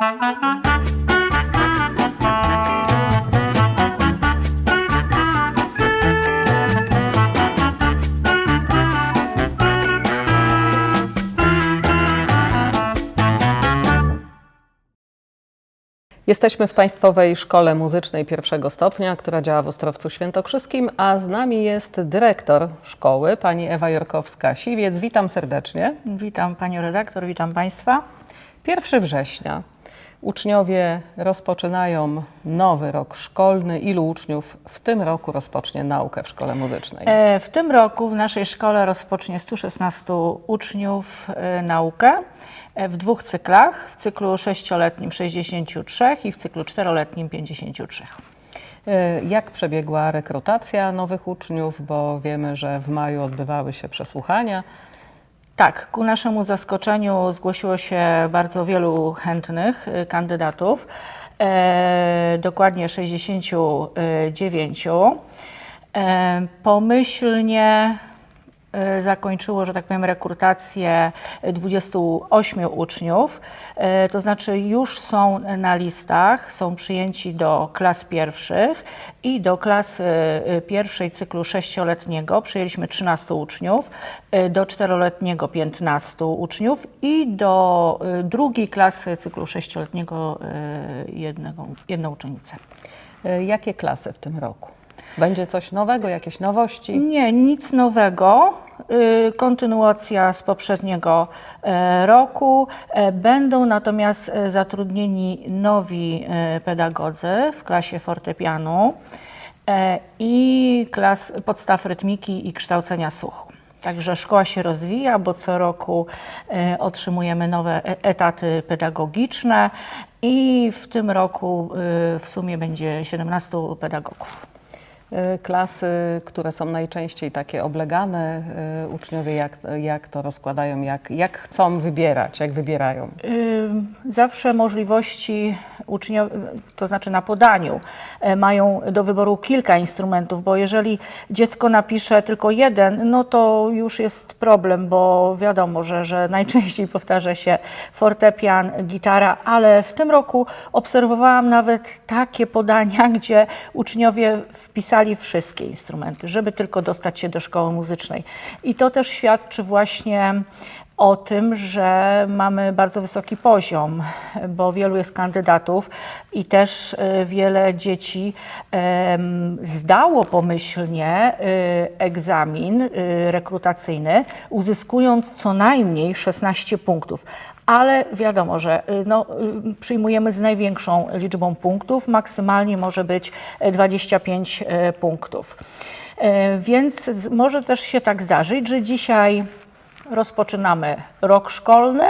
Jesteśmy w Państwowej Szkole Muzycznej pierwszego stopnia, która działa w Ostrowcu Świętokrzyskim, a z nami jest dyrektor szkoły, pani Ewa Jorkowska-Siwiec. Witam serdecznie. Witam Panią redaktor, witam Państwa. 1 września. Uczniowie rozpoczynają nowy rok szkolny. Ilu uczniów w tym roku rozpocznie naukę w szkole muzycznej? E, W tym roku w naszej szkole rozpocznie 116 uczniów e, naukę e, w dwóch cyklach, w cyklu sześcioletnim 63 i w cyklu czteroletnim 53. Y, Jak przebiegła rekrutacja nowych uczniów, bo wiemy, że w maju odbywały się przesłuchania. Tak, ku naszemu zaskoczeniu zgłosiło się bardzo wielu chętnych y, kandydatów, e, dokładnie 69. E, pomyślnie zakończyło, że tak powiem, rekrutację 28 uczniów, e, to znaczy już są na listach, są przyjęci do klas pierwszych i do klas e, pierwszej cyklu sześcioletniego przyjęliśmy 13 uczniów, e, do czteroletniego 15 uczniów i do e, drugiej klasy cyklu sześcioletniego e, jednego, jedną uczennicę. Jakie klasy w tym roku? Będzie coś nowego, jakieś nowości? Nie, nic nowego. Y, Kontynuacja z poprzedniego e, roku. E, Będą natomiast e, zatrudnieni nowi pedagodzy w klasie fortepianu i klas podstaw rytmiki i kształcenia słuchu. Także szkoła się rozwija, bo co roku otrzymujemy nowe etaty pedagogiczne i w tym roku w sumie będzie 17 pedagogów. Y, Klasy, które są najczęściej takie oblegane, y, uczniowie jak, jak to rozkładają, jak, jak chcą wybierać, jak wybierają? Ym, Zawsze możliwości uczniowie, to znaczy na podaniu, e, mają do wyboru kilka instrumentów, bo jeżeli dziecko napisze tylko jeden, no to już jest problem, bo wiadomo, że, że najczęściej powtarza się fortepian, gitara, ale w tym roku obserwowałam nawet takie podania, gdzie uczniowie wpisali wszystkie instrumenty, żeby tylko dostać się do szkoły muzycznej. I to też świadczy właśnie o tym, że mamy bardzo wysoki poziom, bo wielu jest kandydatów i też e, wiele dzieci zdało pomyślnie e, egzamin e, rekrutacyjny, uzyskując co najmniej 16 punktów. Ale wiadomo, że no, przyjmujemy z największą liczbą punktów, maksymalnie może być e, 25 e, punktów. Więc może też się tak zdarzyć, że dzisiaj rozpoczynamy rok szkolny,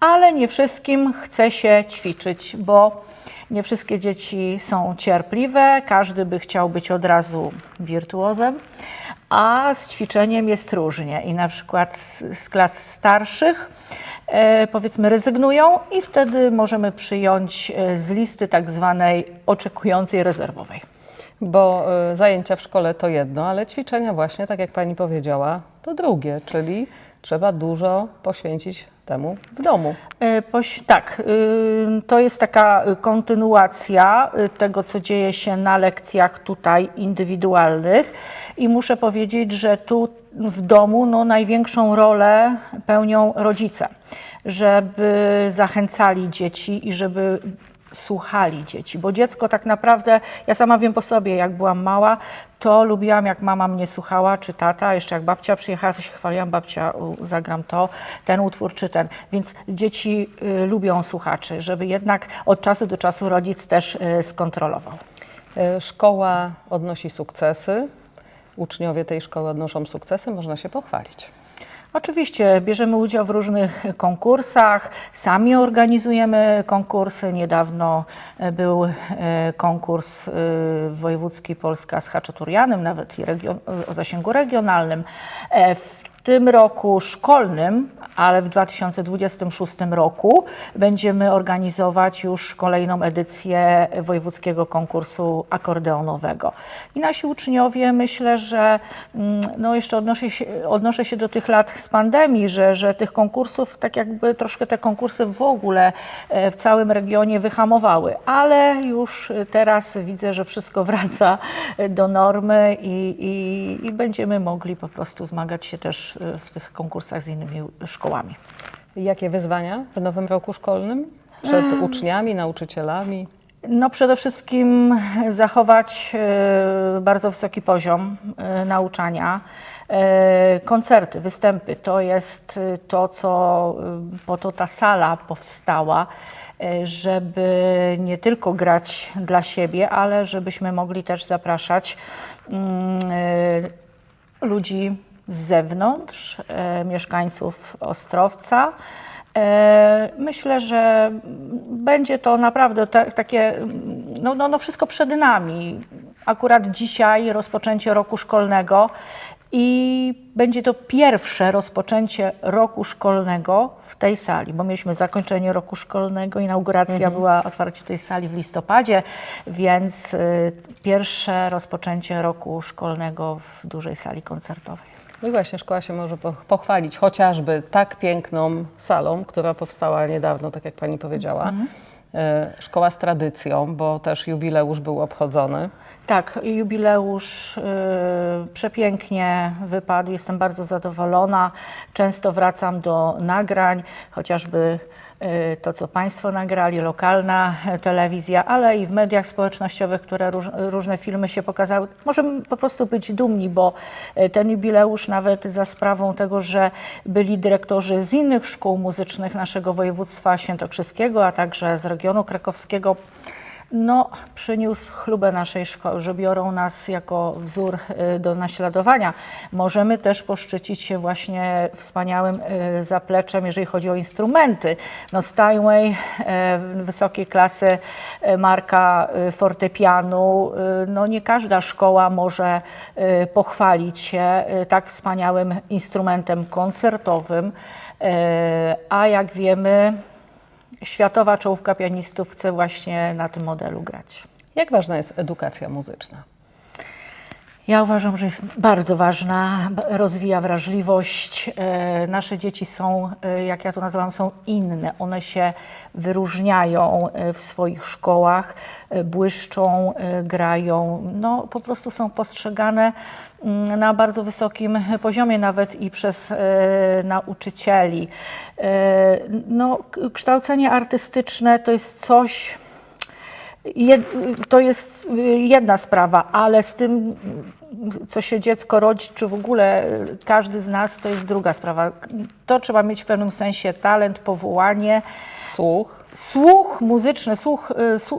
ale nie wszystkim chce się ćwiczyć, bo nie wszystkie dzieci są cierpliwe, każdy by chciał być od razu wirtuozem, a z ćwiczeniem jest różnie. I na przykład z, z klas starszych e, powiedzmy rezygnują i wtedy możemy przyjąć e, z listy tak zwanej oczekującej rezerwowej. Bo y, zajęcia w szkole to jedno, ale ćwiczenia właśnie, tak jak pani powiedziała, to drugie, czyli trzeba dużo poświęcić temu w domu. E, Poś, tak, y, to jest taka kontynuacja y, tego, co dzieje się na lekcjach tutaj indywidualnych i muszę powiedzieć, że tu w domu no, największą rolę pełnią rodzice, żeby zachęcali dzieci i żeby słuchali dzieci, bo dziecko tak naprawdę, ja sama wiem po sobie, jak byłam mała, to lubiłam, jak mama mnie słuchała, czy tata, jeszcze jak babcia przyjechała, to się chwaliłam, babcia, zagram to, ten utwór, czy ten. Więc dzieci y, lubią słuchaczy, żeby jednak od czasu do czasu rodzic też y, skontrolował. Y, Szkoła odnosi sukcesy, uczniowie tej szkoły odnoszą sukcesy, można się pochwalić. Oczywiście bierzemy udział w różnych konkursach, sami organizujemy konkursy. Niedawno e, był e, konkurs e, wojewódzki Polska z Haczaturianem, nawet i region, o zasięgu regionalnym. W- tym roku szkolnym, ale w 2026 roku będziemy organizować już kolejną edycję wojewódzkiego konkursu akordeonowego. I nasi uczniowie, myślę, że mm, no jeszcze odnoszę się, odnoszę się do tych lat z pandemii, że, że tych konkursów, tak jakby troszkę te konkursy w ogóle e, w całym regionie wyhamowały, ale już teraz widzę, że wszystko wraca do normy i, i, i będziemy mogli po prostu zmagać się też w tych konkursach z innymi szkołami. Jakie wyzwania w nowym roku szkolnym? Przed uczniami, nauczycielami? No przede wszystkim zachować e, bardzo wysoki poziom e, nauczania. E, Koncerty, występy to jest to, co po to ta sala powstała, żeby nie tylko grać dla siebie, ale żebyśmy mogli też zapraszać mm, ludzi z zewnątrz, e, mieszkańców Ostrowca. E, Myślę, że będzie to naprawdę ta, takie, no, no, no wszystko przed nami. Akurat dzisiaj rozpoczęcie roku szkolnego i będzie to pierwsze rozpoczęcie roku szkolnego w tej sali, bo mieliśmy zakończenie roku szkolnego, inauguracja była otwarcie tej sali w listopadzie, więc y, pierwsze rozpoczęcie roku szkolnego w dużej sali koncertowej. No i właśnie szkoła się może po- pochwalić chociażby tak piękną salą, która powstała niedawno, tak jak pani powiedziała. E, Szkoła z tradycją, bo też jubileusz był obchodzony. Tak, jubileusz y, przepięknie wypadł. Jestem bardzo zadowolona. Często wracam do nagrań, chociażby to, co Państwo nagrali, lokalna e, telewizja, ale i w mediach społecznościowych, które róż, różne filmy się pokazały. Możemy po prostu być dumni, bo e, ten jubileusz nawet za sprawą tego, że byli dyrektorzy z innych szkół muzycznych naszego województwa świętokrzyskiego, a także z regionu krakowskiego, no, przyniósł chlubę naszej szkoły, że biorą nas jako wzór y, do naśladowania. Możemy też poszczycić się właśnie wspaniałym y, zapleczem, jeżeli chodzi o instrumenty. No, Steinway, e, wysokiej klasy marka y, fortepianu, y, no nie każda szkoła może y, pochwalić się y, tak wspaniałym instrumentem koncertowym, a jak wiemy, światowa czołówka pianistów chce właśnie na tym modelu grać. Jak ważna jest edukacja muzyczna? Ja uważam, że jest bardzo ważna, rozwija wrażliwość. E, Nasze dzieci są, e, jak ja to nazywam, są inne. One się wyróżniają e, w swoich szkołach, błyszczą, grają. No, po prostu są postrzegane mm, na bardzo wysokim poziomie, nawet i przez nauczycieli. No, kształcenie artystyczne to jest coś, to jest y, jedna sprawa, ale z tym, co się dziecko rodzi, czy w ogóle y, każdy z nas, to jest druga sprawa. To trzeba mieć w pewnym sensie talent, powołanie, Słuch? słuch muzyczny, słuch,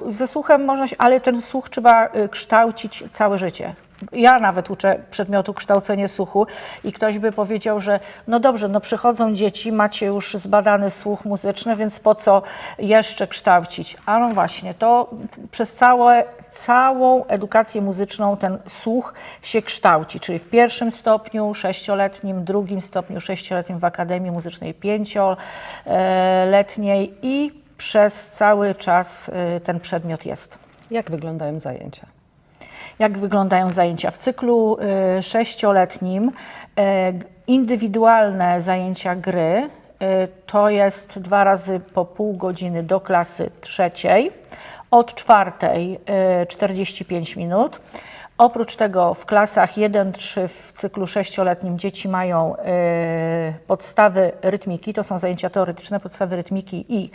y, ze słuchem można się, ale ten słuch trzeba kształcić całe życie. Ja nawet uczę przedmiotu kształcenie słuchu i ktoś by powiedział, że no dobrze, no przychodzą dzieci, macie już zbadany słuch muzyczny, więc po co jeszcze kształcić? A no właśnie, to przez całe, całą edukację muzyczną ten słuch się kształci, czyli w pierwszym stopniu sześcioletnim, drugim stopniu sześcioletnim w Akademii Muzycznej pięcioletniej i przez cały czas y, ten przedmiot jest. Jak wyglądają zajęcia? Jak wyglądają zajęcia? W cyklu y, sześcioletnim y, indywidualne zajęcia gry y, to jest dwa razy po pół godziny do klasy trzeciej, od czwartej y, 45 minut. Oprócz tego w klasach 1-3 w cyklu sześcioletnim dzieci mają podstawy rytmiki, to są zajęcia teoretyczne, podstawy rytmiki i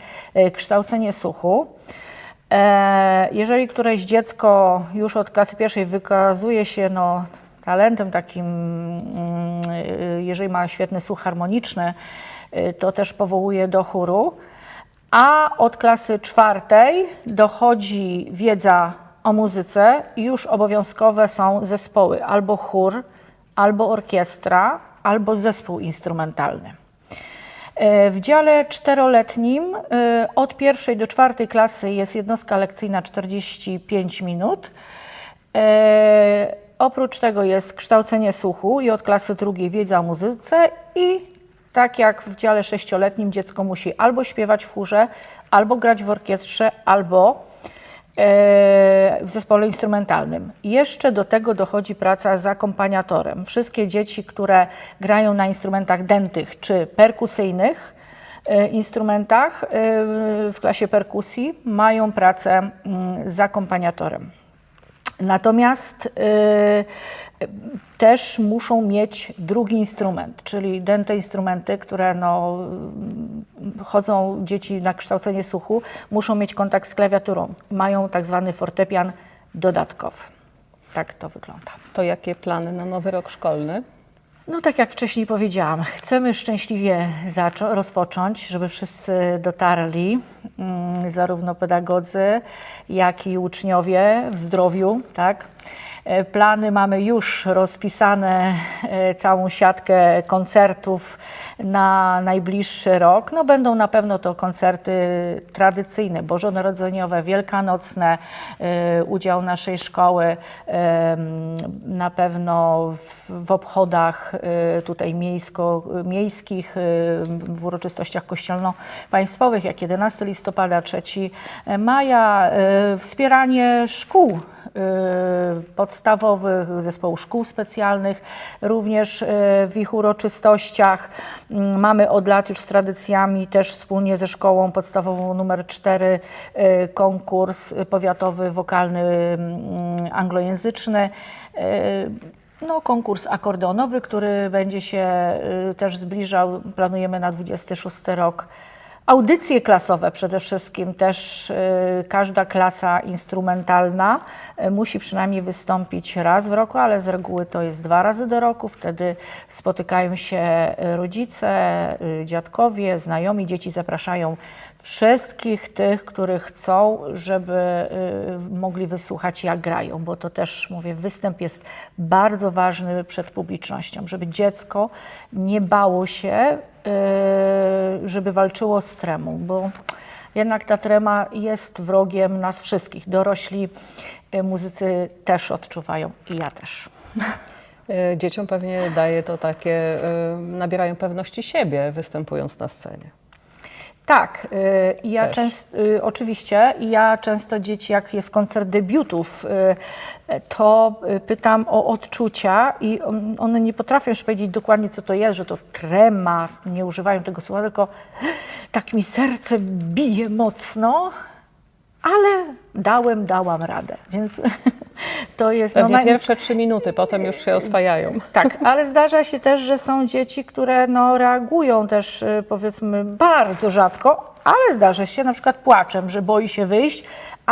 kształcenie słuchu. E, Jeżeli któreś dziecko już od klasy pierwszej wykazuje się no, talentem takim, mm, y, jeżeli ma świetny słuch harmoniczny, y, to też powołuje do chóru, a od klasy czwartej dochodzi wiedza o muzyce i już obowiązkowe są zespoły, albo chór, albo orkiestra, albo zespół instrumentalny. E, W dziale czteroletnim e, od pierwszej do czwartej klasy jest jednostka lekcyjna 45 minut. E, Oprócz tego jest kształcenie słuchu i od klasy drugiej wiedza o muzyce i tak jak w dziale sześcioletnim dziecko musi albo śpiewać w chórze, albo grać w orkiestrze, albo w zespole instrumentalnym. Jeszcze do tego dochodzi praca z akompaniatorem. Wszystkie dzieci, które grają na instrumentach dętych czy perkusyjnych, e, instrumentach e, w klasie perkusji mają pracę mm, z akompaniatorem. Natomiast y, też muszą mieć drugi instrument, czyli dęte instrumenty, które no, chodzą dzieci na kształcenie słuchu, muszą mieć kontakt z klawiaturą. Mają tak zwany fortepian dodatkowy. Tak to wygląda. To jakie plany na nowy rok szkolny? No tak jak wcześniej powiedziałam, chcemy szczęśliwie rozpocząć, żeby wszyscy dotarli, mm, zarówno pedagodzy, jak i uczniowie w zdrowiu, tak? E, Plany mamy już rozpisane, e, całą siatkę koncertów na najbliższy rok. No będą na pewno to koncerty tradycyjne, bożonarodzeniowe, wielkanocne, e, udział naszej szkoły na pewno w, obchodach tutaj miejsko, miejskich, w uroczystościach kościelno-państwowych, jak 11 listopada, 3 maja, wspieranie szkół y, podstawowych, zespołu szkół specjalnych, również y, w ich uroczystościach. Mm, Mamy od lat już z tradycjami też wspólnie ze szkołą podstawową numer 4 y, konkurs powiatowy wokalny mm, anglojęzyczny. Y, No, konkurs akordeonowy, który będzie się też zbliżał, planujemy na 26 rok. Audycje klasowe przede wszystkim też y, każda klasa instrumentalna y, musi przynajmniej wystąpić raz w roku, ale z reguły to jest dwa razy do roku. Wtedy spotykają się y, rodzice, dziadkowie, znajomi, dzieci zapraszają wszystkich tych, których chcą, żeby mogli wysłuchać jak grają, bo to też mówię, występ jest bardzo ważny przed publicznością, żeby dziecko nie bało się żeby walczyło z tremą, bo jednak ta trema jest wrogiem nas wszystkich. Dorośli y, muzycy też odczuwają i ja też. Y, Dzieciom pewnie daje to takie, nabierają pewności siebie, występując na scenie. Tak, y, i ja często, y, oczywiście, i ja często dzieci, jak jest koncert debiutów, y, to pytam o odczucia i on- one nie potrafią już powiedzieć dokładnie, co to jest, że to trema, nie używają tego słowa, tylko tak mi serce bije mocno, ale dałem, dałam radę, więc to jest... Pewnie naj- pierwsze trzy minuty, potem już się oswajają. tak, ale zdarza się też, że są dzieci, które no, reagują też y, powiedzmy bardzo rzadko, ale zdarza się na przykład płaczem, że boi się wyjść,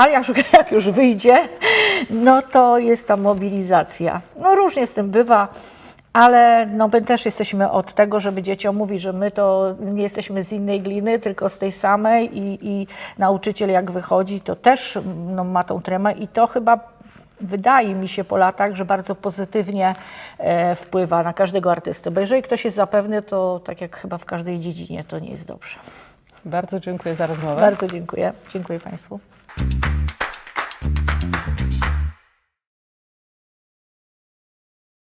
jak, jak już wyjdzie, no to jest ta mobilizacja. No różnie z tym bywa. Ale no, my też jesteśmy od tego, żeby dzieciom mówić, że my to nie jesteśmy z innej gliny, tylko z tej samej i, i nauczyciel jak wychodzi, to też no, ma tą tremę i to chyba wydaje mi się po latach, że bardzo pozytywnie e, wpływa na każdego artystę. Bo jeżeli ktoś jest zapewny, to tak jak chyba w każdej dziedzinie, to nie jest dobrze. Bardzo dziękuję za rozmowę. Bardzo dziękuję. Dziękuję Państwu.